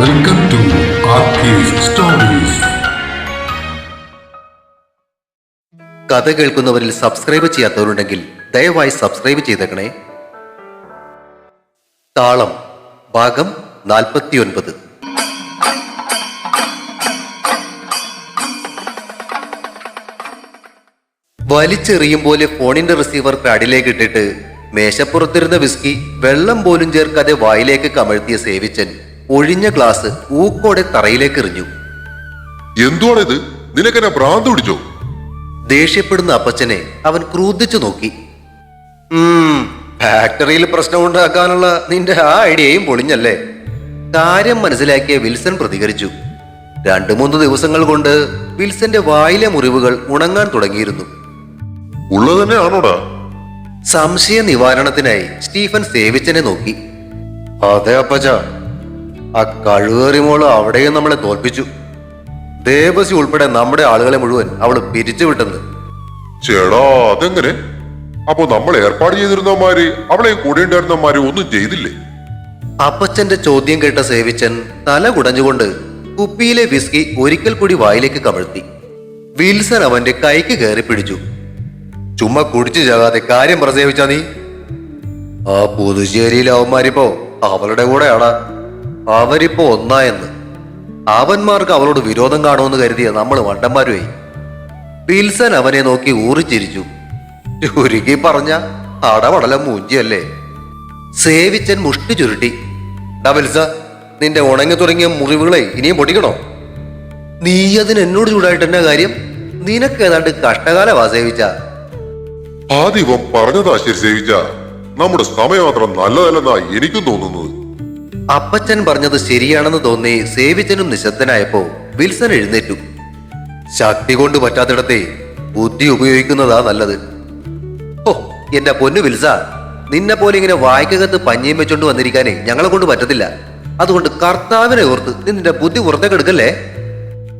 Welcome to stories കഥ കേൾക്കുന്നവരിൽ subscribe ചെയ്യാത്തവരുണ്ടെങ്കിൽ ദയവായി സബ്സ്ക്രൈബ് ചെയ്തേക്കണേ. താളം ഭാഗം നാൽപ്പത്തിയൊൻപത്. വലിച്ചെറിയും പോലെ ഫോണിന്റെ റിസീവർ കടിലേക്ക് ഇട്ടിട്ട് മേശപ്പുറത്തിരുന്ന വിസ്കി വെള്ളം പോലും ചേർക്കാതെ വായിലേക്ക് കമഴ്ത്തിയ സേവിച്ചൻ. ഒഴിഞ്ഞ ഗ്ലാസ് ഊക്കോടെ തറയിലേക്ക് എറിഞ്ഞു. എന്തുവാണിത്? നിനക്കെന്നെ ഭ്രാന്ത് പിടിച്ചോ? ദേഷ്യപ്പെടുന്ന അപ്പച്ചനെ അവൻ ക്രൂദ്ധിച്ചു നോക്കി. ഫാക്ടറിയിൽ പ്രശ്നം ഉണ്ടാക്കാനുള്ള നിന്റെ ആ ഐഡിയയും പൊളിഞ്ഞല്ലേ? കാര്യം മനസ്സിലാക്കിയ വിൽസൺ പ്രതികരിച്ചു. രണ്ടു മൂന്ന് ദിവസങ്ങൾ കൊണ്ട് വിൽസന്റെ വായിലെ മുറിവുകൾ ഉണങ്ങാൻ തുടങ്ങിയിരുന്നു. ഉള്ളത് തന്നെ ആണോടാ സംശയ നിവാരണത്തിനായി സ്റ്റീഫൻ സേവിച്ചനെ നോക്കി. അതെ അപ്പച്ച. ആ കഴിവേറിമോൾ അവിടെയും നമ്മളെ തോൽപ്പിച്ചു. ദേവസി ഉൾപ്പെടെ നമ്മുടെ ആളുകളെ മുഴുവൻ അവൾ പിരിച്ചു വിട്ടത്. ചേടാ അതെങ്ങനെ? അപ്പൊ നമ്മൾ ഏർപ്പാട് ചെയ്തിരുന്നവന്മാര് അവളെ കൂടെ ഉണ്ടായിരുന്നവന്മാര് ഒന്നും ചെയ്തില്ലേ? അപ്പച്ചന്റെ ചോദ്യം കേട്ട സേവിച്ചൻ തല കുടഞ്ഞുകൊണ്ട് കുപ്പിയിലെ വിസ്കി ഒരിക്കൽ കൂടി വായിലേക്ക് കമഴ്ത്തി. വിൽസൺ അവന്റെ കൈക്ക് കയറി പിടിച്ചു. ചുമ്മാ കുടിച്ചു ചാകാതെ കാര്യം പ്രസേവിച്ചാ നീ. ആ പുതുശ്ശേരിയിലെ അവന്മാരിപ്പോ അവളുടെ കൂടെയാടാ. അവരിപ്പോ ഒന്നായെന്ന് അവന്മാർക്ക് അവളോട് വിരോധം കാണുമെന്ന് കരുതിയ നമ്മൾ വണ്ടന്മാരുമായി വിൽസൺ അവനെ നോക്കി ഊറിച്ചിരിച്ചു. ചുരുക്കി പറഞ്ഞ അടവടല മൂഞ്ചിയല്ലേ. സേവിച്ചൻ മുഷ്ടി ചുരുട്ടി. ഡബിൽസ നിന്റെ ഉണങ്ങി തുടങ്ങിയ മുറിവുകളെ ഇനിയും പൊടിക്കണോ? നീ അതിന് എന്നോട് ചൂടായിട്ട് എന്നാ കാര്യം? നിനക്ക് ഏതാണ്ട് കഷ്ടകാലമാ സേവിച്ച. ആദ്യം പറഞ്ഞതാ ശരി സേവിച്ച. നമ്മുടെ സമയം അത്ര നല്ലതല്ലെന്നാ എനിക്കും തോന്നുന്നത്. അപ്പച്ചൻ പറഞ്ഞത് ശരിയാണെന്ന് തോന്നി സേവിച്ചനും നിശബ്ദനായപ്പോ വിൽസൺ എഴുന്നേറ്റു. ശക്തി കൊണ്ട് പറ്റാത്തിടത്തെ ബുദ്ധി ഉപയോഗിക്കുന്നതാ നല്ലത്. ഓ എന്റെ പൊന്നു വിൽസ നിന്നെ പോലെ ഇങ്ങനെ വായിക്കകത്ത് പഞ്ഞിയും വെച്ചോണ്ട് വന്നിരിക്കാനേ ഞങ്ങളെ കൊണ്ട് പറ്റത്തില്ല. അതുകൊണ്ട് കർത്താവിനെ ഓർത്ത് നിന്റെ ബുദ്ധി പുറത്തേക്ക് എടുക്കല്ലേ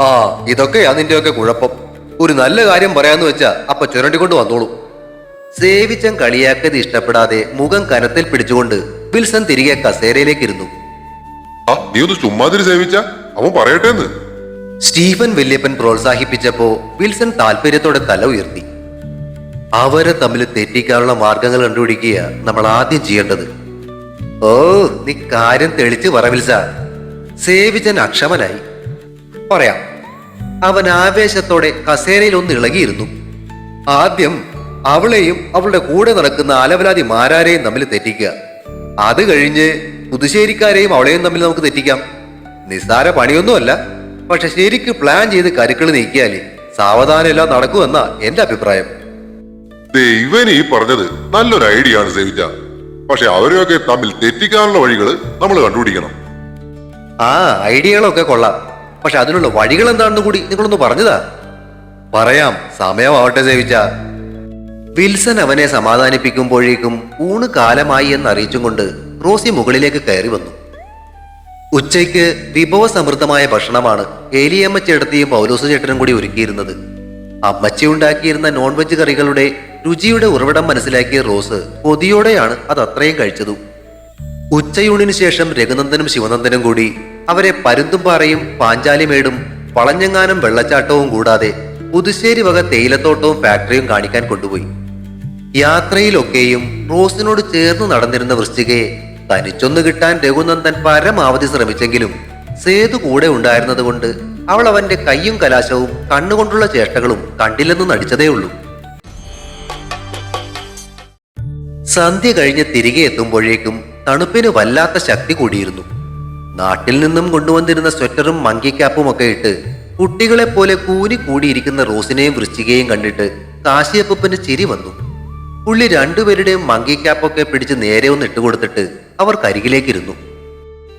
ആ ഇതൊക്കെയാ നിന്റെയൊക്കെ കുഴപ്പം. ഒരു നല്ല കാര്യം പറയാന്ന് വെച്ചാ അപ്പൊ ചുരണ്ടിക്കൊണ്ട് വന്നോളൂ. സേവിച്ചൻ കളിയാക്കത് ഇഷ്ടപ്പെടാതെ മുഖം കനത്തിൽ പിടിച്ചുകൊണ്ട് വിൽസൺ തിരികെ കസേരയിലേക്ക് ഇരുന്നു നീ ഒന്ന് ചുമ്മാതിരി സേവിച്ച. അവൻ പറയട്ടേന്ന്. സ്റ്റീഫൻ വല്യപ്പൻ പ്രോത്സാഹിപ്പിച്ചപ്പോ വിൽസൺ താല്പര്യത്തോടെ തല ഉയർത്തി. അവരെ തമ്മിൽ തെറ്റിക്കാനുള്ള മാർഗങ്ങൾ കണ്ടുപിടിക്കുക നമ്മൾ ആദ്യം ചെയ്യേണ്ടത്. ഓ നീ കാര്യം തെളിച്ച് പറ വിൽസ. സേവിച്ചൻ അക്ഷമനായി. പറയാം. അവൻ ആവേശത്തോടെ കസേരയിൽ ഒന്ന് ഇളകിയിരുന്നു. ആദ്യം അവളെയും അവളുടെ കൂടെ നടക്കുന്ന അലവലാതി മാരാരെയും തമ്മിൽ തെറ്റിക്കുക. അത് കഴിഞ്ഞ് പുതുശ്ശേരിക്കാരെയും അവളെയും തമ്മിൽ നമുക്ക് തെറ്റിക്കാം. നിസ്സാര പണിയൊന്നുമല്ല. പക്ഷെ ശരിക്ക് പ്ലാൻ ചെയ്ത് കരുക്കൾ നീക്കിയാലേ സാവധാനം എല്ലാം നടക്കുമെന്നാ എന്റെ അഭിപ്രായം. ദേ ഇവൻ ഈ പറഞ്ഞത് നല്ലൊരു ഐഡിയ ആണ് സേവിച്ച. പക്ഷെ അവരെയൊക്കെ തമ്മിൽ തെറ്റിക്കാനുള്ള വഴികൾ നമ്മൾ കണ്ടുപിടിക്കണം. ആ ഐഡിയകളൊക്കെ കൊള്ളാം. പക്ഷെ അതിനുള്ള വഴികൾ എന്താണെന്ന് കൂടി നിങ്ങളൊന്ന് പറഞ്ഞതാ. പറയാം സമയമാവട്ടെ സേവിച്ച. വിൽസൺ അവനെ സമാധാനിപ്പിക്കുമ്പോഴേക്കും ഊണ് കാലമായി എന്ന് അറിയിച്ചും കൊണ്ട് റോസി മുകളിലേക്ക് കയറി വന്നു. ഉച്ചയ്ക്ക് വിഭവസമൃദ്ധമായ ഭക്ഷണമാണ് ഏലിയമ്മച്ചേട്ടത്തിയും പൗലോസ് ചേട്ടനും കൂടി ഒരുക്കിയിരുന്നത്. അമ്മച്ചി ഉണ്ടാക്കിയിരുന്ന നോൺ വെജ് കറികളുടെ രുചിയുടെ ഉറവിടം മനസ്സിലാക്കിയ റോസ് കൊതിയോടെയാണ് അത് അത്രയും കഴിച്ചതും. ഉച്ചയൂണിന് ശേഷം രഘുനന്ദനും ശിവനന്ദനും കൂടി അവരെ പരുന്തുംപാറയും പാഞ്ചാലിമേടും വളഞ്ഞെങ്ങാനും വെള്ളച്ചാട്ടവും കൂടാതെ പുതുശ്ശേരി വക തേയിലത്തോട്ടവും ഫാക്ടറിയും കാണിക്കാൻ കൊണ്ടുപോയി. യാത്രയിലൊക്കെയും റോസിനോട് ചേർന്ന് നടന്നിരുന്ന വൃശ്ചികയെ തനിച്ചൊന്ന് കിട്ടാൻ രഘുനന്ദൻ പരമാവധി ശ്രമിച്ചെങ്കിലും സേതു കൂടെ ഉണ്ടായിരുന്നതുകൊണ്ട് അവൾ അവന്റെ കയ്യും കലാശവും കണ്ണുകൊണ്ടുള്ള ചേഷ്ടകളും കണ്ടില്ലെന്ന് നടിച്ചതേ ഉള്ളൂ സന്ധ്യ കഴിഞ്ഞ് തിരികെ എത്തുമ്പോഴേക്കും തണുപ്പിന് വല്ലാത്ത ശക്തി കൂടിയിരുന്നു. നാട്ടിൽ നിന്നും കൊണ്ടുവന്നിരുന്ന സ്വെറ്ററും മങ്കി ക്യാപ്പും ഒക്കെ ഇട്ട് കുട്ടികളെ പോലെ കൂനി കൂടിയിരിക്കുന്ന റോസിനെയും വൃശ്ചികയും കണ്ടിട്ട് കാശിയപ്പന് ചിരി വന്നു. പുള്ളി രണ്ടുപേരുടെയും മങ്കി ക്യാപ്പൊക്കെ പിടിച്ച് നേരെ ഒന്ന് ഇട്ടുകൊടുത്തിട്ട് അവർ കരികിലേക്കിരുന്നു.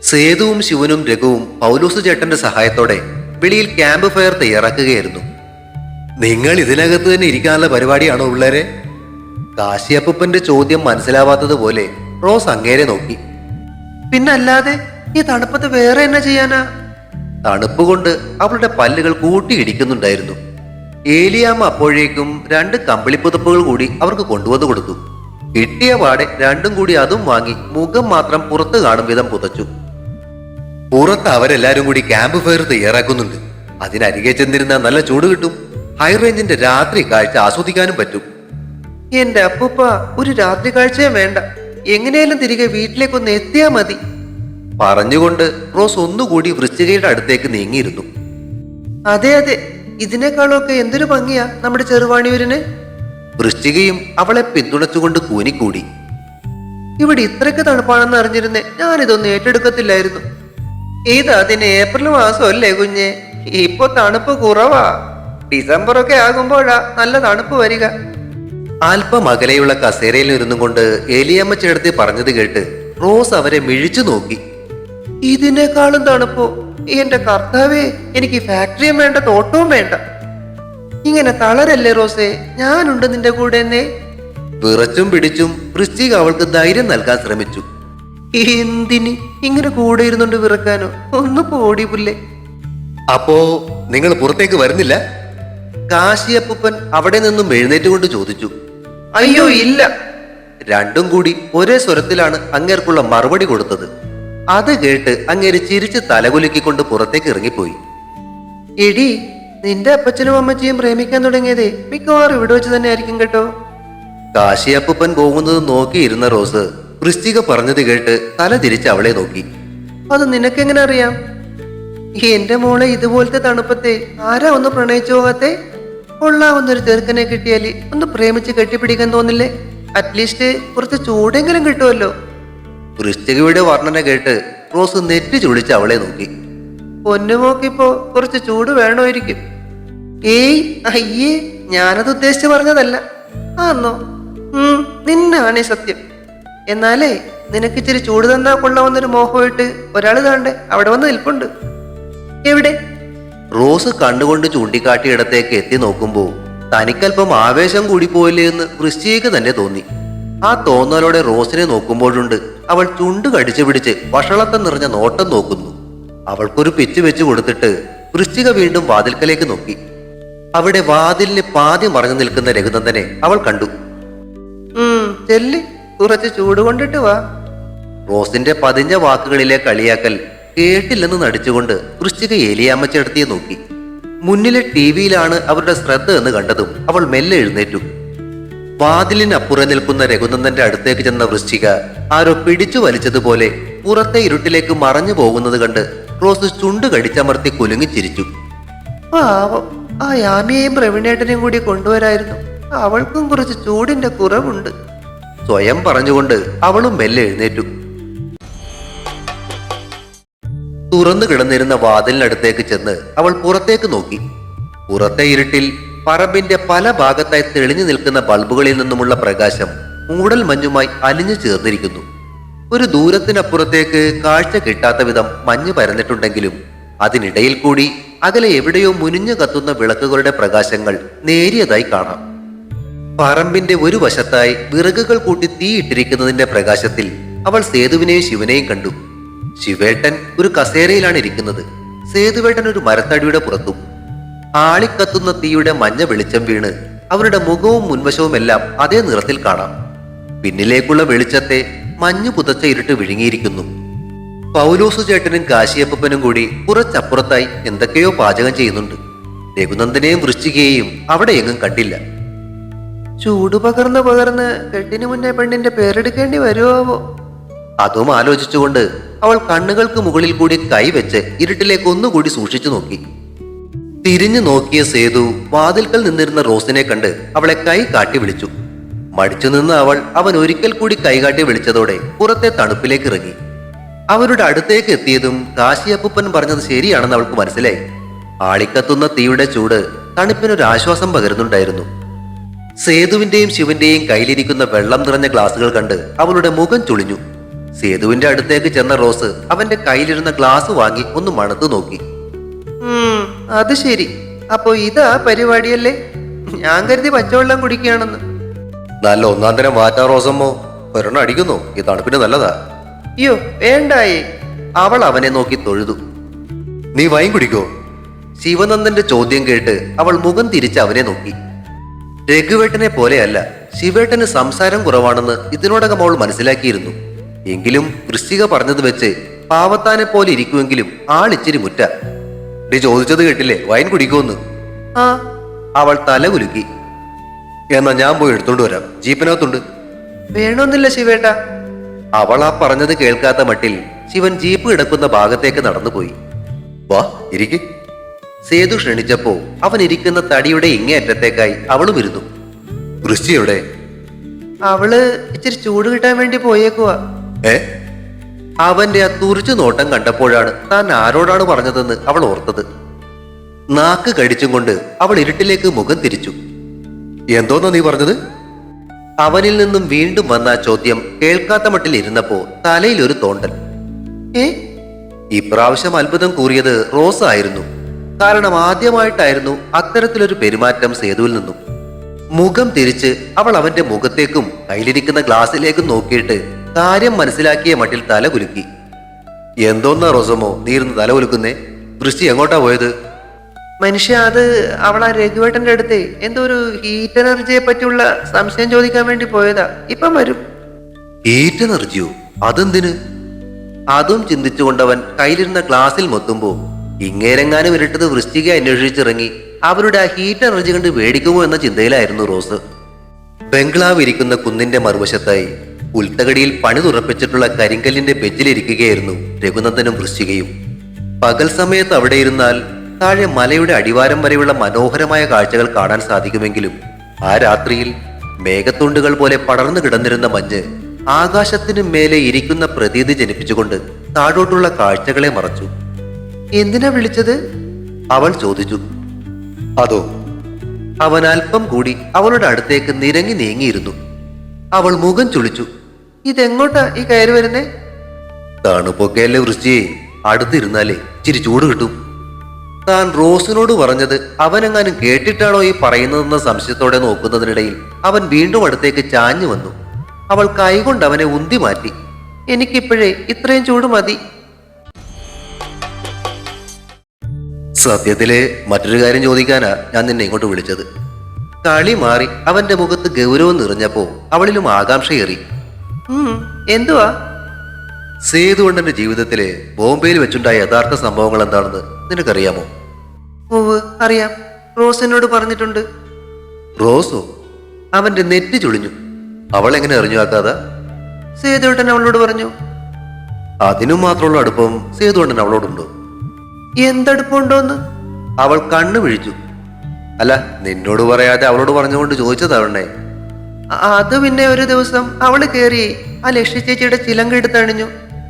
സേതുവും ശിവനും രഘുവും പൗലൂസ് ചേട്ടന്റെ സഹായത്തോടെ വെളിയിൽ ക്യാമ്പ് ഫയർ തയ്യാറാക്കുകയായിരുന്നു. നിങ്ങൾ ഇതിനകത്ത് തന്നെ ഇരിക്കാനുള്ള പരിപാടിയാണോ പിള്ളേരെ? കാശിയപ്പൂപ്പന്റെ ചോദ്യം മനസ്സിലാവാത്തതുപോലെ റോസ് അങ്ങേരെ നോക്കി. പിന്നല്ലാതെ ഈ തണുപ്പത്ത് വേറെ എന്നാ ചെയ്യാനാ? തണുപ്പ് കൊണ്ട് അവളുടെ പല്ലുകൾ കൂട്ടിയിടിക്കുന്നുണ്ടായിരുന്നു. ഏലിയാമ്മ അപ്പോഴേക്കും രണ്ട് കമ്പിളിപ്പുതപ്പുകൾ കൂടി അവർക്ക് കൊണ്ടുവന്നു കൊടുത്തു. കിട്ടിയ പാടെ രണ്ടും കൂടി അതും വാങ്ങി മുഖം മാത്രം പുറത്തു കാണും വിധം പുതച്ചു. പുറത്ത് അവരെല്ലാരും കൂടി ക്യാമ്പ് ഫയർ തയ്യാറാക്കുന്നുണ്ട്. അതിനരികെ ചെന്നിരുന്ന നല്ല ചൂട് കിട്ടും. ഹൈ റേഞ്ചിന്റെ രാത്രി കാഴ്ച ആസ്വദിക്കാനും പറ്റും. എന്റെ അപ്പൂപ്പ ഒരു രാത്രി കാഴ്ചയും വേണ്ട. എങ്ങനെയാലും തിരികെ വീട്ടിലേക്കൊന്ന് എത്തിയാ മതി. പറഞ്ഞുകൊണ്ട് റോസ് ഒന്നുകൂടി വൃശ്ചികയുടെ അടുത്തേക്ക് നീങ്ങിയിരുന്നു. അതെ അതെ. ഇതിനേക്കാളൊക്കെ എന്തൊരു ഭംഗിയാ നമ്മുടെ ചെറുവാണിയൂരിന്. വൃശ്ചികയും അവളെ പിന്തുണച്ചുകൊണ്ട് കൂനിക്കൂടി. ഇവിടെ ഇത്രയ്ക്ക് തണുപ്പാണെന്ന് അറിഞ്ഞിരുന്നേ ഞാനിതൊന്നും ഏറ്റെടുക്കത്തില്ലായിരുന്നു. ഇത് അതിന് ഏപ്രിൽ മാസമല്ലേ കുഞ്ഞെ? ഇപ്പൊ തണുപ്പ് കുറവാ. ഡിസംബർ ഒക്കെ ആകുമ്പോഴാ നല്ല തണുപ്പ് വരിക. അല്പം അകലെയുള്ള കസേരയിൽ ഇരുന്നും കൊണ്ട് എലിയമ്മ ചേർത്തി പറഞ്ഞത് കേട്ട് റോസ് അവരെ മിഴിച്ചു നോക്കി. ഇതിനേക്കാളും തണുപ്പോ? എന്റെ കർത്താവേ എനിക്ക് ഫാക്ടറിയും വേണ്ട തോട്ടവും വേണ്ട. ഇങ്ങനെ തളരല്ലേ റോസേ? ഞാനുണ്ട് നിന്റെ കൂടെ എന്നേ. വിറച്ചും പിടിച്ചും വൃശ്ചിക അവൾക്ക് ധൈര്യം നൽകാൻ ശ്രമിച്ചു. എന്തിന്? ഇങ്ങനെ കൂടെ ഇരുന്നുണ്ട് വിറക്കാനോ? ഒന്ന് പോടി പുല്ലേ. അപ്പോ നിങ്ങൾ പുറത്തേക്ക് വരുന്നില്ല? കാശിയപ്പൻ അവിടെ നിന്നും എഴുന്നേറ്റ് കൊണ്ട് ചോദിച്ചു. അയ്യോ ഇല്ല. രണ്ടും കൂടി ഒരേ സ്വരത്തിലാണ് അങ്ങേർക്കുള്ള മറുപടി കൊടുത്തത്. അത് കേട്ട് അങ്ങേര് ചിരിച്ച് തലകുലുക്കിക്കൊണ്ട് പുറത്തേക്ക് ഇറങ്ങിപ്പോയി. എടി നിന്റെ അപ്പച്ചനും അമ്മച്ചിയും പ്രേമിക്കാൻ തുടങ്ങിയത് മിക്കവാറും ഇവിടെ വെച്ച് തന്നെ ആയിരിക്കും കേട്ടോ. കാശിയപ്പൻ പോകുന്നത് നോക്കിയിരുന്ന റോസ് വൃശ്ചിക പറഞ്ഞത് കേട്ട് തല തിരിച്ച് അവളെ നോക്കി. അത് നിനക്കെങ്ങനെ അറിയാം? എന്റെ മോളെ ഇതുപോലത്തെ തണുപ്പത്തെ ആരാ ഒന്ന് പ്രണയിച്ചു പോകാത്തെ? കൊള്ളാവുന്നൊരു ചെറുക്കനെ കിട്ടിയാൽ ഒന്ന് പ്രേമിച്ച് കെട്ടിപ്പിടിക്കാൻ തോന്നില്ലേ? അറ്റ്ലീസ്റ്റ് കുറച്ച് ചൂടെങ്കിലും കിട്ടുമല്ലോ. വൃശ്ചികയുടെ വർണന കേട്ട് റോസ് നെറ്റി ചുളിച്ച് അവളെ നോക്കി. പൊന്നുമോക്കിപ്പോ കുറച്ച് ചൂട് വേണമായിരിക്കും. ഏയ് അയ്യേ ഞാനത് ഉദ്ദേശിച്ച് പറഞ്ഞതല്ല. ആന്നോ? നിന്നാണേ സത്യം. എന്നാലേ നിനക്ക് ഇച്ചിരി ചൂട് തന്നാ കൊള്ളാവുന്നൊരു മോഹമായിട്ട് ഒരാൾ താണ്ടേ അവിടെ വന്ന് നിൽപ്പുണ്ട്. എവിടെ? റോസ് കണ്ണുകൊണ്ട് ചൂണ്ടിക്കാട്ടിയിടത്തേക്ക് എത്തി നോക്കുമ്പോൾ തനിക്കല്പം ആവേശം കൂടിപ്പോയില്ലേ എന്ന് വൃശ്ചിക്ക് തന്നെ തോന്നി. ആ തോന്നലോടെ റോസിനെ നോക്കുമ്പോഴുണ്ട് അവൾ ചുണ്ട് കടിച്ചു പിടിച്ച് വഷളത്തം നിറഞ്ഞ നോട്ടം നോക്കുന്നു. അവൾക്കൊരു പിച്ച് വെച്ച് കൊടുത്തിട്ട് വൃശ്ചിക വീണ്ടും വാതിൽക്കലേക്ക് നോക്കി. അവിടെ വാതിലിന് പാതി മറഞ്ഞു നിൽക്കുന്ന രഘുനന്ദനെ അവൾ കണ്ടു. ചെല്ലി കുറച്ച് ചൂട് കൊണ്ടിട്ട് വാ. റോസിന്റെ പതിഞ്ഞ വാക്കുകളിലെ കളിയാക്കൽ കേട്ടില്ലെന്ന് നടിച്ചുകൊണ്ട് വൃശ്ചിക ഏലിയാമ്മച്ചെടുത്തിയെ നോക്കി. മുന്നിലെ ടി വിയിലാണ് അവരുടെ ശ്രദ്ധ എന്ന് കണ്ടതും അവൾ മെല്ലെ എഴുന്നേറ്റു. വാതിലിനപ്പുറം നിൽക്കുന്ന രഘുനന്ദന്റെ അടുത്തേക്ക് ചെന്ന വൃശ്ചിക ആരോ പിടിച്ചു വലിച്ചതുപോലെ പുറത്തെ ഇരുട്ടിലേക്ക് മറഞ്ഞു പോകുന്നത് കണ്ട് റോസ് ചുണ്ട് കടിച്ചമർത്തി കുലുങ്ങി ചിരിച്ചു. പാവം ആ യാമിയെയും പ്രവീണേട്ടനെയും കൂടി കൊണ്ടുവരായിരുന്നു. അവൾക്കും കുറച്ച് ചൂടിന്റെ കുറവുണ്ട്. സ്വയം പറഞ്ഞുകൊണ്ട് അവളും മെല്ലെ എഴുന്നേറ്റു. തുറന്നു കിടന്നിരുന്ന വാതിലിനടുത്തേക്ക് ചെന്ന് അവൾ പുറത്തേക്ക് നോക്കി. പുറത്തെ ഇരുട്ടിൽ പറമ്പിന്റെ പല ഭാഗത്തായി തെളിഞ്ഞു നിൽക്കുന്ന ബൾബുകളിൽ നിന്നുമുള്ള പ്രകാശം മൂടൽ മഞ്ഞുമായി അലിഞ്ഞു ചേർന്നിരിക്കുന്നു. ഒരു ദൂരത്തിനപ്പുറത്തേക്ക് കാഴ്ച കിട്ടാത്ത വിധം മഞ്ഞ് പരന്നിട്ടുണ്ടെങ്കിലും അതിനിടയിൽ കൂടി അകലെ എവിടെയോ മുനിഞ്ഞു കത്തുന്ന വിളക്കുകളുടെ പ്രകാശങ്ങൾ നേരിയതായി കാണാം. പറമ്പിന്റെ ഒരു വശത്തായി വിറകുകൾ കൂട്ടി തീയിട്ടിരിക്കുന്നതിന്റെ പ്രകാശത്തിൽ അവൾ സേതുവിനെയും ശിവനെയും കണ്ടു. ശിവേട്ടൻ ഒരു കസേരയിലാണ് ഇരിക്കുന്നത്. സേതുവേട്ടൻ ഒരു മരത്തടിയുടെ പുറത്തും ആളിക്കത്തുന്ന തീയുടെ മഞ്ഞ വെളിച്ചം വീണ് അവരുടെ മുഖവും മുൻവശവും എല്ലാം അതേ നിറത്തിൽ കാണാം. പിന്നിലേക്കുള്ള വെളിച്ചത്തെ മഞ്ഞു പുതച്ച ഇരുട്ട് വിഴുങ്ങിയിരിക്കുന്നു. പൗലോസ് ചേട്ടനും കാശിയപ്പനും കൂടി കുറച്ചപ്പുറത്തായി എന്തൊക്കെയോ പാചകം ചെയ്യുന്നുണ്ട്. രഘുനന്ദനെയും വൃശ്ചികയെയും അവിടെ എങ്ങും കണ്ടില്ല. ചൂട് പകർന്ന് പകർന്ന് കെട്ടിനു മുന്നേ പെണ്ണിന്റെ പേരെടുക്കേണ്ടി വരുമോ അതും ആലോചിച്ചുകൊണ്ട് അവൾ കണ്ണുകൾക്ക് മുകളിൽ കൂടി കൈവച്ച് ഇരുട്ടിലേക്ക് ഒന്നുകൂടി സൂക്ഷിച്ചു നോക്കി. തിരിഞ്ഞു നോക്കിയ സേതു വാതിൽക്കൽ നിന്നിരുന്ന റോസിനെ കണ്ട് അവളെ കൈ കാട്ടി വിളിച്ചു. മടിച്ചു നിന്ന് അവൾ അവൻ ഒരിക്കൽ കൂടി കൈകാട്ടി വിളിച്ചതോടെ പുറത്തെ തണുപ്പിലേക്ക് ഇറങ്ങി. അവരുടെ അടുത്തേക്ക് എത്തിയതും കാശിയപ്പൂപ്പൻ പറഞ്ഞത് ശരിയാണെന്ന് അവൾക്ക് മനസ്സിലായി. ആളിക്കത്തുന്ന തീയുടെ ചൂട് തണുപ്പിനൊരു ആശ്വാസം പകരുന്നുണ്ടായിരുന്നു. സേതുവിന്റെയും ശിവന്റെയും കയ്യിലിരിക്കുന്ന വെള്ളം നിറഞ്ഞ ഗ്ലാസുകൾ കണ്ട് അവളുടെ മുഖം ചുളിഞ്ഞു. സേതുവിന്റെ അടുത്തേക്ക് ചെന്ന റോസ് അവന്റെ കയ്യിലിരുന്ന ഗ്ലാസ് വാങ്ങി ഒന്ന് മണത്തു നോക്കി. അത് ശരി. അപ്പോ ഇതാ പരിപാടിയല്ലേ? ഞാൻ കരുതി പച്ചവെള്ളം കുടിക്കുകയാണെന്ന്. നല്ല ഒന്നാം തരം വാറ്റാ റോസമ്മോ ഒരെണ്ണം അടിക്കുന്നു. ഈ തണുപ്പിന് നല്ലതാ. അയ്യോ വേണ്ടായി. അവൾ അവനെ നോക്കി തൊഴുതു. നീ വൈൻ കുടിക്കോ? ശിവനന്ദന്റെ ചോദ്യം കേട്ട് അവൾ മുഖം തിരിച്ച് അവനെ നോക്കി. രഘുവേട്ടനെ പോലെയല്ല ശിവേട്ടന് സംസാരം കുറവാണെന്ന് ഇതിനോടകം അവൾ മനസ്സിലാക്കിയിരുന്നു. എങ്കിലും വൃശ്ചിക പറഞ്ഞത് വെച്ച് പാവത്താനെ പോലെ ഇരിക്കുമെങ്കിലും ആളിച്ചിരി മുറ്റ. ഡി ചോദിച്ചത് കേട്ടില്ലേ വൈൻ കുടിക്കുമെന്ന് ആ. അവൾ തല കുലുക്കി. എന്നാ ഞാൻ പോയി എടുത്തോണ്ട് വരാം. ജീപ്പിനകത്തുണ്ട്. വേണമെന്നില്ല ശിവേട്ട. അവൾ ആ പറഞ്ഞത് കേൾക്കാത്ത മട്ടിൽ ശിവൻ ജീപ്പ് കിടക്കുന്ന ഭാഗത്തേക്ക് നടന്നുപോയി. വാ ഇരിക്ക്. സേതു ക്ഷണിച്ചപ്പോ അവൻ ഇരിക്കുന്ന തടിയുടെ ഇങ്ങേയറ്റത്തേക്കായി അവളും ഇരുന്നു. വൃശ്ചിയുടെ അവൾ ഇച്ചിരി ചൂട് കിട്ടാൻ വേണ്ടി പോയേക്കുവാ. ഏ? അവന്റെ ആ തുറിച്ചു നോട്ടം കണ്ടപ്പോഴാണ് താൻ ആരോടാണ് പറഞ്ഞതെന്ന് അവൾ ഓർത്തത്. നാക്ക് കടിച്ചും കൊണ്ട് അവൾ ഇരുട്ടിലേക്ക് മുഖം തിരിച്ചു. എന്തോന്നാ നീ പറഞ്ഞത്? അവനിൽ നിന്നും വീണ്ടും വന്ന ചോദ്യം കേൾക്കാത്ത മട്ടിൽ ഇരുന്നപ്പോ തലയിൽ ഒരു തോണ്ടൽ. ഏ? ഇപ്രാവശ്യം അത്ഭുതം കൂറിയത് റോസ് ആയിരുന്നു. കാരണം ആദ്യമായിട്ടായിരുന്നു അത്തരത്തിലൊരു പെരുമാറ്റം സേതുവിൽ നിന്നും. മുഖം തിരിച്ച് അവൾ അവന്റെ മുഖത്തേക്കും കയ്യിലിരിക്കുന്ന ഗ്ലാസ്സിലേക്കും നോക്കിയിട്ട് കാര്യം മനസ്സിലാക്കിയ മട്ടിൽ തല കുലുക്കി. എന്തോന്നാ റോസമോ നീർന്ന് തല കുലുക്കുന്നേ? ദൃഷ്ടി എങ്ങോട്ടാ പോയത്? മനുഷ്യ അത് അവൾ ആ രഘുവേട്ടന്റെ അടുത്ത്. എന്തോ ഒരു ഹീറ്റ് എനർജിയെ പറ്റിയുള്ള സംശയം ചോദിക്കാൻ വേണ്ടി പോയതാ. ഇപ്പം വരും. ഹീറ്റ് എനർജിയോ അതെന്തിന്? അതും ചിന്തിച്ചുകൊണ്ടവൻ കയ്യിലിരുന്ന ഗ്ലാസിൽ മൊത്തുമ്പോ ഇങ്ങേരെങ്ങാനും ഇരട്ടത് വൃശ്ചിക അന്വേഷിച്ചിറങ്ങി അവരുടെ ആ ഹീറ്റ് എനർജി കണ്ട് മേടിക്കുമോ എന്ന ചിന്തയിലായിരുന്നു റോസ്. ബംഗ്ലാവ് ഇരിക്കുന്ന കുന്നിന്റെ മറുവശത്തായി ഉൽത്തകടിയിൽ പണി തുറപ്പിച്ചിട്ടുള്ള കരിങ്കല്ലിന്റെ ബെഞ്ചിലിരിക്കുകയായിരുന്നു രഘുനന്ദനും വൃശ്ചികയും. പകൽ സമയത്ത് അവിടെ ഇരുന്നാൽ താഴെ മലയുടെ അടിവാരം വരെയുള്ള മനോഹരമായ കാഴ്ചകൾ കാണാൻ സാധിക്കുമെങ്കിലും ആ രാത്രിയിൽ മേഘത്തുണ്ടുകൾ പോലെ പടർന്നു കിടന്നിരുന്ന മഞ്ഞ് ആകാശത്തിനു മേലെ ഇരിക്കുന്ന പ്രതീതി ജനിപ്പിച്ചുകൊണ്ട് താഴോട്ടുള്ള കാഴ്ചകളെ മറച്ചു. എന്തിനാ വിളിച്ചത്? അവൾ ചോദിച്ചു. അതോ അവൻ അല്പം കൂടി അവളുടെ അടുത്തേക്ക് നിരങ്ങി നീങ്ങിയിരുന്നു. അവൾ മുഖം ചുളിച്ചു. ഇതെങ്ങോട്ടാ ഈ കയറി വരുന്നേ? തണുപ്പൊക്കെയല്ലേ വൃശ്ചിയെ? അടുത്തിരുന്നാലേ ഇച്ചിരി ചൂട് കിട്ടും. താൻ റോസിനോട് പറഞ്ഞത് അവനെങ്ങാനും കേട്ടിട്ടാണോ ഈ പറയുന്നതെന്ന സംശയത്തോടെ നോക്കുന്നതിനിടയിൽ അവൻ വീണ്ടും അടുത്തേക്ക് ചാഞ്ഞു വന്നു. അവൾ കൈകൊണ്ട് അവനെ ഉന്തി മാറ്റി. എനിക്കിപ്പോഴേ ഇത്രയും ചൂട് മതി. സത്യത്തിൽ മറ്റൊരു കാര്യം ചോദിക്കാനാ ഞാൻ നിന്നെ ഇങ്ങോട്ട് വിളിച്ചത്. കളി മാറി അവന്റെ മുഖത്ത് ഗൗരവം നിറഞ്ഞപ്പോ അവളിലും ആകാംക്ഷയേറി. എന്തുവാ? സേതുകൊണ്ടന്റെ ജീവിതത്തിലെ ബോംബെയിൽ വെച്ചുണ്ടായ യഥാർത്ഥ സംഭവങ്ങൾ എന്താണെന്ന് നിനക്കറിയാമോ? ഓവ് അറിയാം. റോസ് എന്നോട് പറഞ്ഞിട്ടുണ്ട്. റോസോ? അവന്റെ നെറ്റി ചുളിഞ്ഞു. അവൾ എങ്ങനെ അറിഞ്ഞു ആക്കാതെ? സേതുവേട്ടൻ അവളോട് പറഞ്ഞു. അതിനും മാത്രമുള്ള അടുപ്പം സേതുവണ്ണൻ അവളോടുണ്ടോ? എന്തടുപ്പുണ്ടോന്ന്? അവൾ കണ്ണു വിഴിച്ചു അല്ല നിന്നോട് പറയാതെ അവളോട് പറഞ്ഞുകൊണ്ട് ചോദിച്ചതാവണ്ണേ അത് പിന്നെ ഒരു ദിവസം അവൾ കേറി ആ ലക്ഷ്യ ചേച്ചിയുടെ ചിലങ്ക എടുത്തണിഞ്ഞു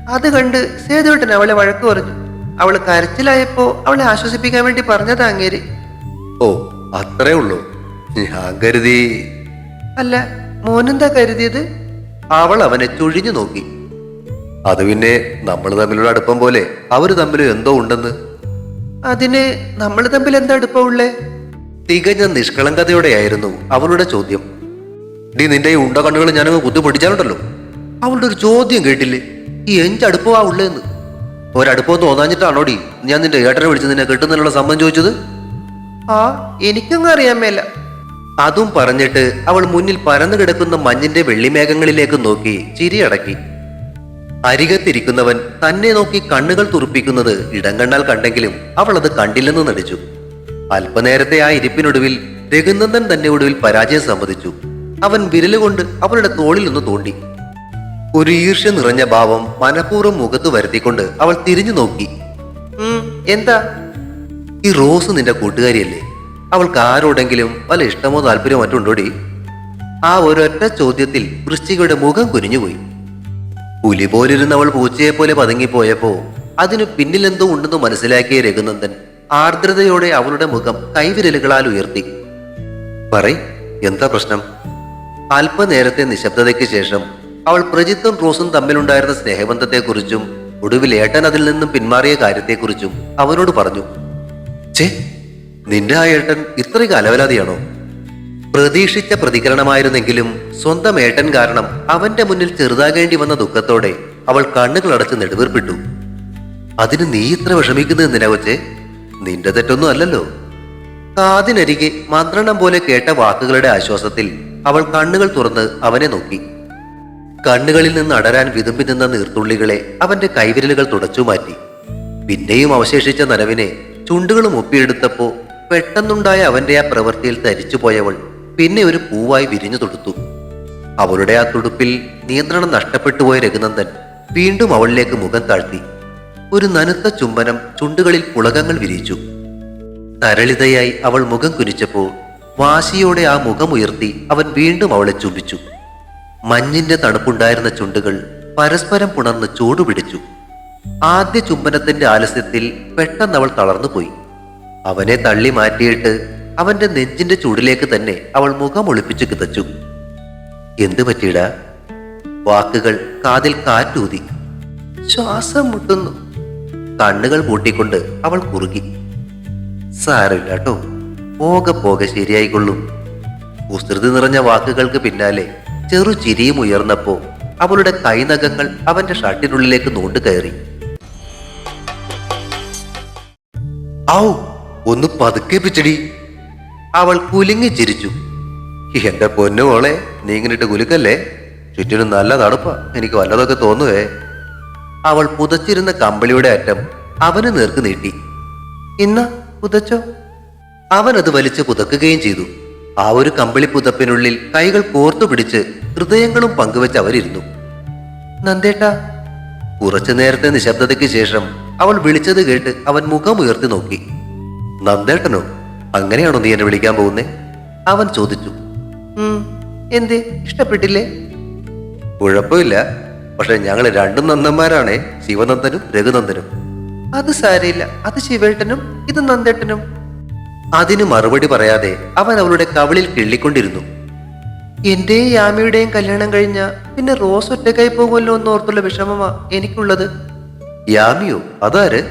അത് കണ്ട് സേതുവേട്ടൻ അവളെ വഴക്ക് പറഞ്ഞു. അവൾ കരച്ചിലായപ്പോ അവളെ ആശ്വസിപ്പിക്കാൻ വേണ്ടി പറഞ്ഞതാ അങ്ങേര്. ഓ അത്രേ ഉള്ളൂ. ഞാൻ കരുതി. അല്ല മോനെന്താ കരുതിയത്? അവൾ അവനെ ചൊഴിഞ്ഞു നോക്കി. അത് പിന്നെ നമ്മൾ തമ്മിലുള്ള അടുപ്പം പോലെ അവർ തമ്മിൽ എന്തോ ഉണ്ടെന്ന്. അതിന് നമ്മൾ തമ്മിൽ എന്താ അടുപ്പമുള്ളേ തികഞ്ഞ നിഷ്കളങ്കതയോടെയായിരുന്നു അവളുടെ ചോദ്യം. നീ നിന്റെ ഈ ഉണ്ട കണ്ണുകൾ ഞാനങ്ങ് കുത്തി പൊട്ടിച്ചാലുണ്ടല്ലോ അവളുടെ ഒരു ചോദ്യം കേട്ടില്ലേ? ഈ എഞ്ചടുപ്പമാ ഉള്ളേന്ന്. ഒരടുപ്പം തോന്നാഞ്ഞിട്ടാണോടി ഞാൻ നിന്റെ ഏട്ടനെ വിളിച്ച് നിന്നെ കിട്ടുന്നതിനുള്ള സമ്മതം ചോദിച്ചത്? ആ എനിക്കൊന്നും അറിയാൻ മേല. അതും പറഞ്ഞിട്ട് അവൾ മുന്നിൽ പരന്നു കിടക്കുന്ന മഞ്ഞിന്റെ വെള്ളിമേഘങ്ങളിലേക്ക് നോക്കി ചിരിയടക്കി അരികത്തിരിക്കുന്നവൻ തന്നെ നോക്കി കണ്ണുകൾ തുറപ്പിക്കുന്നത് ഇടം കണ്ടാൽ കണ്ടെങ്കിലും അവൾ അത് കണ്ടില്ലെന്ന് നടിച്ചു. അല്പനേരത്തെ ആ ഇരിപ്പിനൊടുവിൽ രഘുനന്ദൻ തന്നെ ഒടുവിൽ പരാജയം സമ്മതിച്ചു. അവൻ വിരലുകൊണ്ട് അവളുടെ തോളിൽ ഒന്ന് തോണ്ടി. ഒരു ഈർഷ്യ നിറഞ്ഞ ഭാവം മനഃപൂർവം മുഖത്ത് വരുത്തിക്കൊണ്ട് അവൾ തിരിഞ്ഞു നോക്കി. എന്താ? ഈ റോസ് നിന്റെ കൂട്ടുകാരിയല്ലേ? അവൾക്ക് ആരോടെങ്കിലും വല്ല ഇഷ്ടമോ താല്പര്യമോ മറ്റുണ്ടോടി ആ ഒരൊറ്റ ചോദ്യത്തിൽ വൃശ്ചികയുടെ മുഖം കുനിഞ്ഞുപോയി പുലി പോലിരുന്ന അവൾ പൂച്ചയെ പോലെ പതുങ്ങിപ്പോയപ്പോ അതിനു പിന്നിലെന്തോ ഉണ്ടെന്ന് മനസ്സിലാക്കിയ രഘുനന്ദൻ ആർദ്രതയോടെ അവളുടെ മുഖം കൈവിരലുകളാൽ ഉയർത്തി. പറയ് എന്താ പ്രശ്നം? അല്പനേരത്തെ നിശബ്ദതയ്ക്ക് ശേഷം അവൾ പ്രജിത്തും റോസും തമ്മിലുണ്ടായിരുന്ന സ്നേഹബന്ധത്തെക്കുറിച്ചും ഒടുവിൽ ഏട്ടൻ അതിൽ നിന്നും പിന്മാറിയ കാര്യത്തെക്കുറിച്ചും അവനോട് പറഞ്ഞു. ചേ നിന്റെ ആ ഏട്ടൻ ഇത്രയും അലവലാതിയാണോ പ്രതീക്ഷിച്ച പ്രതികരണമായിരുന്നെങ്കിലും സ്വന്തം ഏട്ടൻ കാരണം അവന്റെ മുന്നിൽ ചെറുതാകേണ്ടി വന്ന ദുഃഖത്തോടെ അവൾ കണ്ണുകൾ അടച്ച് നെടുവീർപ്പിട്ടു. അതിന് നീ ഇത്ര വിഷമിക്കുന്നത് എന്തിനാ കൊച്ചേ? നിന്റെ തെറ്റൊന്നും അല്ലല്ലോ. കാതിനരികെ മന്ത്രണം പോലെ കേട്ട വാക്കുകളുടെ ആശ്വാസത്തിൽ അവൾ കണ്ണുകൾ തുറന്ന് അവനെ നോക്കി. കണ്ണുകളിൽ നിന്ന് അടരാൻ വിതുമ്പി നിന്ന നീർത്തുള്ളികളെ അവന്റെ കൈവിരലുകൾ തുടച്ചു മാറ്റി. പിന്നെയും അവശേഷിച്ച നനവിനെ ചുണ്ടുകളും ഒപ്പിയെടുത്തപ്പോ പെട്ടെന്നുണ്ടായ അവന്റെ ആ പ്രവൃത്തിയിൽ തരിച്ചുപോയവൾ പിന്നെ ഒരു പൂവായി വിരിഞ്ഞു തൊടുത്തു. അവളുടെ ആ തുടുപ്പിൽ നിയന്ത്രണം നഷ്ടപ്പെട്ടുപോയ രഘുനന്ദൻ വീണ്ടും അവളിലേക്ക് മുഖം താഴ്ത്തി. ഒരു നനുത്ത ചുംബനം ചുണ്ടുകളിൽ പുളകങ്ങൾ വിരിച്ചു തരളിതയായി അവൾ മുഖം കുനിച്ചപ്പോൾ വാശിയോടെ ആ മുഖം ഉയർത്തി അവൻ വീണ്ടും അവളെ ചുംബിച്ചു. മഞ്ഞിന്റെ തണുപ്പുണ്ടായിരുന്ന ചുണ്ടുകൾ പരസ്പരം പുണർന്ന് ചൂടുപിടിച്ചു. ആദ്യ ചുംബനത്തിന്റെ ആലസ്യത്തിൽ പെട്ടെന്ന് അവൾ തളർന്നുപോയി. അവനെ തള്ളി മാറ്റിയിട്ട് അവന്റെ നെഞ്ചിന്റെ ചൂടിലേക്ക് തന്നെ അവൾ മുഖം ഒളിപ്പിച്ചു കിതച്ചു. എന്തു പറ്റിയിടാ? വാക്കുകൾ കാതിൽ കാറ്റൂതി. ശ്വാസം മുട്ടുന്നു. കണ്ണുകൾ പൂട്ടിക്കൊണ്ട് അവൾ കുറുകി. സാരമില്ല കേട്ടോ പോകെ പോകെ ശരിയായിക്കൊള്ളും. കുസൃതി നിറഞ്ഞ വാക്കുകൾക്ക് പിന്നാലെ ചെറു ചിരിയും ഉയർന്നപ്പോ അവളുടെ കൈനഖങ്ങൾ അവന്റെ ഷർട്ടിനുള്ളിലേക്ക് നോണ്ടു കയറി ഔ ഒന്ന് പതുക്കെ പിച്ചടി. അവൾ കുലുങ്ങി ചിരിച്ചു. എന്റെ പൊന്നു മോളെ നീ ഇങ്ങനിട്ട് കുലുക്കല്ലേ? ചുറ്റിനും നല്ല തണുപ്പാ. എനിക്ക് വല്ലതൊക്കെ തോന്നുവേ. അവൾ പുതച്ചിരുന്ന കമ്പിളിയുടെ അറ്റം അവന് നേർക്ക് നീട്ടി. ഇന്ന പുതച്ചോ? അവൻ അത് വലിച്ച് പുതക്കുകയും ചെയ്തു. ആ ഒരു കമ്പിളി പുതപ്പിനുള്ളിൽ കൈകൾ കോർത്തു പിടിച്ച് ഹൃദയങ്ങളും പങ്കുവെച്ച് അവരിരുന്നു. നന്ദേട്ട കുറച്ചു നേരത്തെ നിശബ്ദതയ്ക്ക് ശേഷം അവൾ വിളിച്ചത് കേട്ട് അവൻ മുഖം ഉയർത്തി നോക്കി. നന്ദേട്ടനോ അങ്ങനെയാണോ നീ എന്നെ വിളിക്കാൻ പോകുന്നേ? അവൻ ചോദിച്ചു. എന്ത്? ഇഷ്ടപ്പെട്ടില്ലേ? കുഴപ്പമില്ല പക്ഷെ ഞങ്ങൾ രണ്ടും നന്ദന്മാരാണേ ശിവനന്ദനും രഘുനന്ദനും. അത് സാരയില്ല അത് ശിവേട്ടനും ഇത് നന്ദേട്ടനും. അതിന് മറുപടി പറയാതെ അവൻ അവളുടെ കവളിൽ കിള്ളിക്കൊണ്ടിരുന്നു. എന്റെയും യാമിയുടെയും കല്യാണം കഴിഞ്ഞ പിന്നെ റോസ് ഒറ്റക്കായി പോകുമല്ലോ എന്ന് ഓർത്തുള്ള വിഷമമാ എനിക്കുള്ളത്. യാമിയോ അതാര്?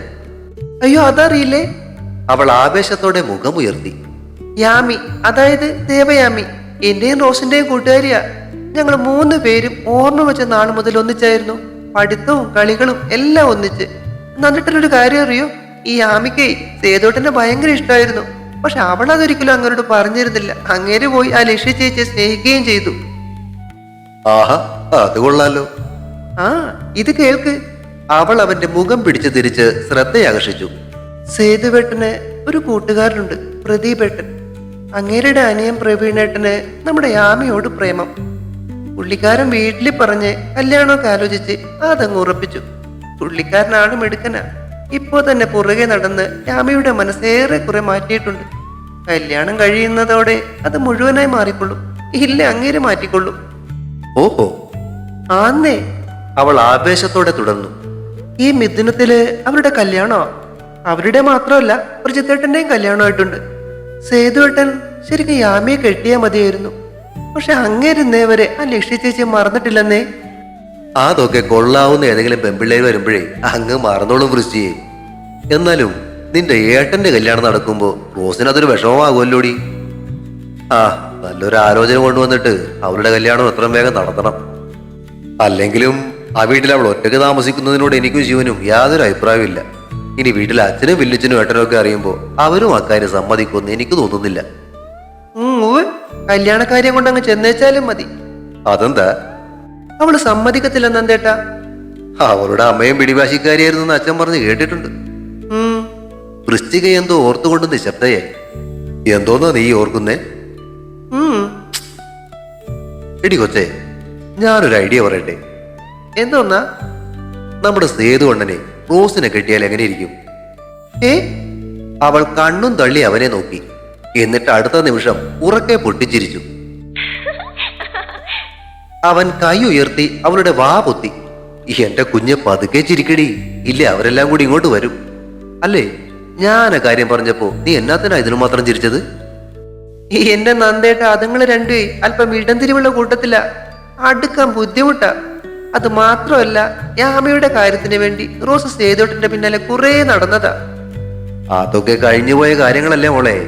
അയ്യോ അതറിയില്ലേ? അവൾ ആവേശത്തോടെ മുഖമുയർത്തി. യാമി അതായത് ദേവയാമി എന്റെയും റോസിന്റെയും കൂട്ടുകാരിയാ. ഞങ്ങൾ മൂന്ന് പേരും ഓർമ്മ വെച്ച നാൾ മുതൽ ഒന്നിച്ചായിരുന്നു. പഠിത്തവും കളികളും എല്ലാം ഒന്നിച്ച്. നന്നിട്ടൊരു കാര്യം അറിയോ? ഈ യാമിക്ക് സേതോട്ടനെ ഭയങ്കര ഇഷ്ടമായിരുന്നു പക്ഷെ അവൾ അതൊരിക്കലും അങ്ങനോട് പറഞ്ഞിരുന്നില്ല. അങ്ങേര് പോയി ആ ലക്ഷ്യ ചേച്ചിയെ സ്നേഹിക്കുകയും ചെയ്തു. ആഹാ അത് കൊള്ളാലോ. ആ ഇത് കേൾക്ക്. അവൾ അവന്റെ മുഖം പിടിച്ചു തിരിച്ച് ശ്രദ്ധയാകർഷിച്ചു. സേതുവേട്ടന് ഒരു കൂട്ടുകാരനുണ്ട് പ്രദീപേട്ടൻ. അങ്ങേരുടെ അനിയൻ പ്രവീണേട്ടന് നമ്മുടെ യാമിയോട് പ്രേമം. പുള്ളിക്കാരൻ വീട്ടിൽ പറഞ്ഞ് കല്യാണമൊക്കെ ആലോചിച്ച് അതങ്ങ് ഉറപ്പിച്ചു. പുള്ളിക്കാരനാണ് മിടുക്കനാ. ഇപ്പോ തന്നെ പുറകെ നടന്ന് രാമയുടെ മനസ്സേറെ കുറെ മാറ്റിയിട്ടുണ്ട്. കല്യാണം കഴിയുന്നതോടെ അത് മുഴുവനായി മാറിക്കൊള്ളും. ഇല്ല അങ്ങേര് മാറ്റിക്കൊള്ളും. ഓഹോ. ആന്നേ. അവൾ ആവേശത്തോടെ തുടർന്നു. ഈ മിഥുനത്തിൽ അവരുടെ കല്യാണോ? അവരുടെ മാത്രമല്ല ഒരു പ്രജിത്തേട്ടന്റെയും കല്യാണമായിട്ടുണ്ട്. സേതുവേട്ടൻ ശരിക്കും യാമിയെ കെട്ടിയാൽ മതിയായിരുന്നു. പക്ഷെ അങ്ങേരുന്നേ വരെ ആ ലക്ഷ്യ ചേച്ചിയെ മറന്നിട്ടില്ലെന്നേ അതൊക്കെ കൊള്ളാവുന്ന ഏതെങ്കിലും പെമ്പിള്ളേർ വരുമ്പോഴേ അങ്ങ് മറന്നോളും വൃശ്ചിയെ എന്നാലും നിന്റെ ഏട്ടന്റെ കല്യാണം നടക്കുമ്പോ റോസിന് അതൊരു വിഷമമാകുമല്ലോടി? ആ നല്ലൊരു ആലോചന കൊണ്ടുവന്നിട്ട് അവളുടെ കല്യാണം എത്രയും വേഗം നടത്തണം. അല്ലെങ്കിലും ആ വീട്ടിൽ അവൾ ഒറ്റയ്ക്ക് താമസിക്കുന്നതിനോട് എനിക്കും ജീവനും യാതൊരു അഭിപ്രായമില്ല ഇനി വീട്ടിൽ അച്ഛനും വില്ലിച്ചനും ഏട്ടനും ഒക്കെ അറിയുമ്പോൾ അവരും അക്കാര്യം സമ്മതിക്കുമെന്ന് എനിക്ക് തോന്നുന്നില്ല. കല്യാണക്കാര്യം കൊണ്ട് അങ്ങ് ചെന്നേച്ചാലും മതി. അതെന്താ? അവൾ സമ്മതിക്കത്തില്ല നന്ദേട്ടാ അവളുടെ അമ്മയും പിടിവാശിക്കാരിയായിരുന്നു എന്ന് അച്ഛൻ പറഞ്ഞ് കേട്ടിട്ടുണ്ട്. വൃഷ്ടിക വൃശ്ചിക എന്തോ ഓർത്തുകൊണ്ട് നിശബ്ദയായി. എന്തോന്നാ നീ ഓർക്കുന്നേ? എടി കൊച്ചേ ഞാനൊരു ഐഡിയ പറയട്ടെ? എന്തോന്നാ? നമ്മുടെ സേതു കൊണ്ടനെ റോസിനെ കെട്ടിയാൽ എങ്ങനെ ഇരിക്കും ഏ? അവൾ കണ്ണും തള്ളി അവനെ നോക്കി. എന്നിട്ട് അടുത്ത നിമിഷം ഉറക്കെ പൊട്ടിച്ചിരിച്ചു. അവൻ കൈ ഉയർത്തി അവളുടെ വാ പൊത്തി. എന്റെ കുഞ്ഞ് പതുക്കെ ചിരിക്കടി. ഇല്ലേ അവരെല്ലാം കൂടി ഇങ്ങോട്ട് വരും. അല്ലേ ഞാൻ ആ കാര്യം പറഞ്ഞപ്പോ നീ എന്നാത്തിനാ ഇതിനു മാത്രം ചിരിച്ചത്? എന്റെ നന്ദേട്ട അതുങ്ങൾ രണ്ടുപേ അല്പം ഇടംതിരിവുള്ള കൂട്ടത്തില. അടുക്കാൻ ബുദ്ധിമുട്ടാ. അത് മാത്രമല്ല യാമയുടെ കാര്യത്തിന് വേണ്ടി റോസ് സേതോട്ടിന്റെ പിന്നാലെ കുറെ നടന്നതാ. അതൊക്കെ കഴിഞ്ഞുപോയ കാര്യങ്ങളല്ലേ മോളെ.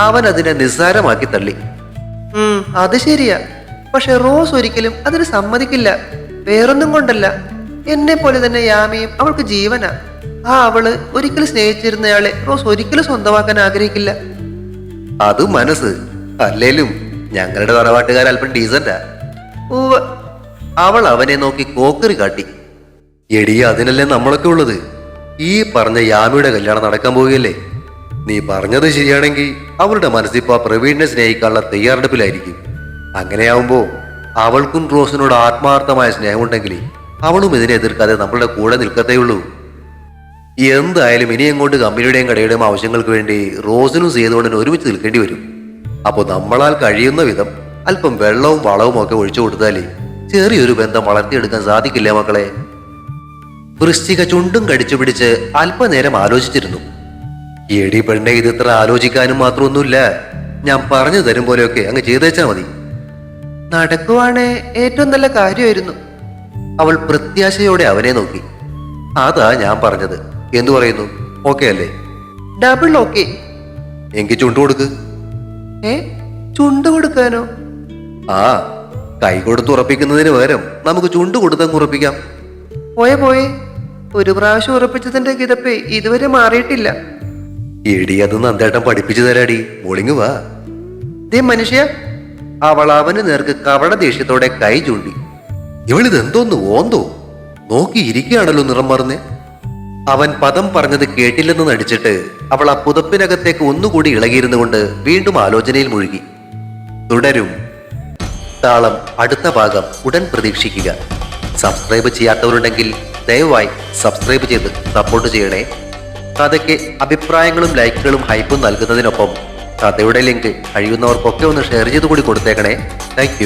അവൻ അതിനെ നിസ്സാരമാക്കി തള്ളി. ഉം അത് ശരിയാ. പക്ഷെ റോസ് ഒരിക്കലും അതിന് സമ്മതിക്കില്ല. വേറൊന്നും കൊണ്ടല്ല. എന്നെ പോലെ തന്നെ യാമയും അവൾക്ക് ജീവനാ. ആ അവൾ ഒരിക്കലും സ്നേഹിച്ചിരുന്നയാളെ റോസ് ഒരിക്കലും സ്വന്തമാക്കാൻ ആഗ്രഹിക്കില്ല. അത് മനസ്സ്. അല്ലേലും ഞങ്ങളുടെ തറവാട്ടുകാർ അല്പം ഡീസന്റാ ഉവ്വ്. അവൾ അവനെ നോക്കി കോക്കറി കാട്ടി. എടി അതിനല്ലേ നമ്മളൊക്കെ ഉള്ളത്? ഈ പറഞ്ഞ യാമിയുടെ കല്യാണം നടക്കാൻ പോവുകയല്ലേ? നീ പറഞ്ഞത് ശരിയാണെങ്കിൽ അവളുടെ മനസ്സിപ്പോ ആ പ്രവീണിനെ സ്നേഹിക്കാനുള്ള തയ്യാറെടുപ്പിലായിരിക്കും. അങ്ങനെയാവുമ്പോ അവൾക്കും റോസിനോട് ആത്മാർത്ഥമായ സ്നേഹമുണ്ടെങ്കിൽ അവളും ഇതിനെ എതിർക്കാതെ നമ്മളുടെ കൂടെ നിൽക്കത്തേയുള്ളൂ. എന്തായാലും ഇനി അങ്ങോട്ട് കമ്പനിയുടെയും കടയുടെയും ആവശ്യങ്ങൾക്ക് വേണ്ടി റോസിനും സേതുകൊണ്ടിനും ഒരുമിച്ച് നിൽക്കേണ്ടി വരും. അപ്പോൾ നമ്മളാൽ കഴിയുന്ന വിധം അല്പം വെള്ളവും വളവും ഒക്കെ ഒഴിച്ചു കൊടുത്താലേ ചെറിയൊരു ബന്ധം വളർത്തിയെടുക്കാൻ സാധിക്കില്ല മക്കളെ. വൃശ്ചിക ചുണ്ടും കടിച്ചു പിടിച്ച് അല്പനേരം ആലോചിച്ചിരുന്നു. എടി പെണ്ണെ ഇത് ഇത്ര ആലോചിക്കാനും മാത്രമൊന്നുമില്ല. ഞാൻ പറഞ്ഞു തരും പോലെയൊക്കെ അങ്ങ് ചെയ്തേച്ചാൽ മതി. നടക്കുവാണേ ഏറ്റവും നല്ല കാര്യമായിരുന്നു. അവൾ പ്രത്യാശയോടെ അവനെ നോക്കി. അതാ ഞാൻ പറഞ്ഞത്. എന്തു പറയുന്നു? ഓക്കെ അല്ലേ? Double okay. എങ്കിൽ ചുണ്ടു കൊടുക്ക്. ഏ? ചുണ്ട് കൊടുക്കാനോ? ആ കൈ കൊടുത്ത് ഉറപ്പിക്കുന്നതിന് പകരം നമുക്ക് ചുണ്ടു കൊടുത്തങ്ങ് ഉറപ്പിക്കാം. പോയെ പോയെ. ഒരു പ്രാവശ്യം ഉറപ്പിച്ചതിന്റെ കിതപ്പേ ഇതുവരെ മാറിയിട്ടില്ല. എടി അത് നന്ദേട്ടൻ പഠിപ്പിച്ചു തരാടി. ഒളിങ്ങുവാ വാ. ദേ മനുഷ്യ അവൾ അവന് നേർക്ക് കവട ദേഷ്യത്തോടെ കൈ ചൂണ്ടി. ഇവളിത് എന്തോന്ന് ഓന്തോ? നോക്കിയിരിക്കുകയാണല്ലോ നിറം മറന്ന്. അവൻ പദം പറഞ്ഞത് കേട്ടില്ലെന്ന് നടിച്ചിട്ട് അവൾ ആ പുതപ്പിനകത്തേക്ക് ഒന്നുകൂടി ഇളകിയിരുന്നു കൊണ്ട് വീണ്ടും ആലോചനയിൽ മുഴുകി. തുടരും. താളം അടുത്ത ഭാഗം ഉടൻ പ്രതീക്ഷിക്കുക. സബ്സ്ക്രൈബ് ചെയ്യാത്തവരുണ്ടെങ്കിൽ ദയവായി സബ്സ്ക്രൈബ് ചെയ്ത് സപ്പോർട്ട് ചെയ്യണേ. കഥയ്ക്ക് അഭിപ്രായങ്ങളും ലൈക്കുകളും ഹൈപ്പും നൽകുന്നതിനൊപ്പം കഥയുടെ ലിങ്ക് കഴിയുന്നവർക്കൊക്കെ ഒന്ന് ഷെയർ ചെയ്ത് കൂടി കൊടുത്തേക്കണേ താങ്ക്